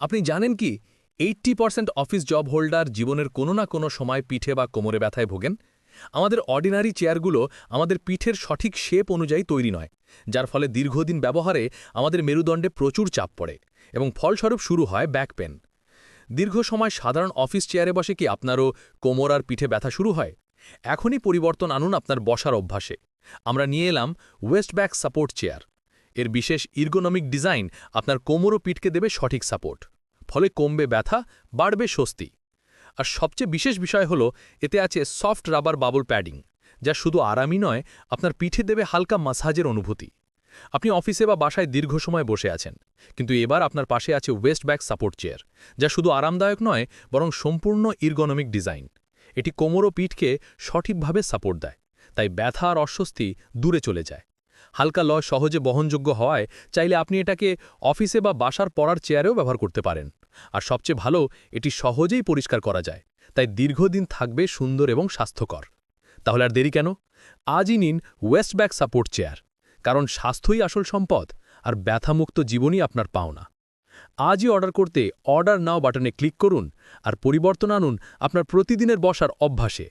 আপনি জানেন কি eighty percent office job holder জীবনের কোনো না কোনো সময় পিঠে বা কোমরে ব্যথায় ভোগেন? আমাদের অর্ডিনারি চেয়ারগুলো আমাদের পিঠের সঠিক শেপ অনুযায়ী তৈরি নয়, যার ফলে দীর্ঘদিন ব্যবহারে আমাদের মেরুদণ্ডে প্রচুর চাপ পড়ে এবং ফলস্বরূপ শুরু হয় ব্যাক পেন দীর্ঘ সময় সাধারণ অফিস চেয়ারে বসে কি আপনারও কোমর আর পিঠে ব্যথা শুরু হয়? এখনই পরিবর্তন আনুন আপনার বসার অভ্যাসে। আমরা নিয়ে এলাম ওয়েস্ট ব্যাক সাপোর্ট চেয়ার এর বিশেষ ইর্গোনমিক ডিজাইন আপনার কোমর ও পিঠকে দেবে সঠিক সাপোর্ট ফলে কমবে ব্যথা, বাড়বে স্বস্তি। আর সবচেয়ে বিশেষ বিষয় হলো, এতে আছে সফট রাবার বাবল প্যাডিং যা শুধু আরামই নয়, আপনার পিঠে দেবে হালকা মাসাজের অনুভূতি। আপনি অফিসে বা বাসায় দীর্ঘ সময় বসে আছেন, কিন্তু এবার আপনার পাশে আছে ওয়েস্ট ব্যাক সাপোর্ট চেয়ার যা শুধু আরামদায়ক নয়, বরং সম্পূর্ণ ইর্গোনমিক ডিজাইন এটি কোমর ও পিঠকে সঠিকভাবে সাপোর্ট দেয়, তাই ব্যথা আর অস্বস্তি দূরে চলে যায়। হালকা লয় সহজে বহনযোগ্য হওয়ায় চাইলে আপনি এটাকে অফিসে বা বাসার পড়ার চেয়ারেও ব্যবহার করতে পারেন। আর সবচেয়ে ভালো, এটি সহজেই পরিষ্কার করা যায়। তাই দীর্ঘদিন থাকবে সুন্দর এবং স্বাস্থ্যকর। তাহলে আর দেরি কেন? আজই নিন ওয়েস্ট ব্যাক সাপোর্ট চেয়ার। কারণ স্বাস্থ্যই আসল সম্পদ, আর ব্যথামুক্ত জীবনই আপনার পাওনা। আজই অর্ডার করতে অর্ডার নাও বাটনে ক্লিক করুন, আর পরিবর্তন আনুন আপনার প্রতিদিনের বসার অভ্যাসে।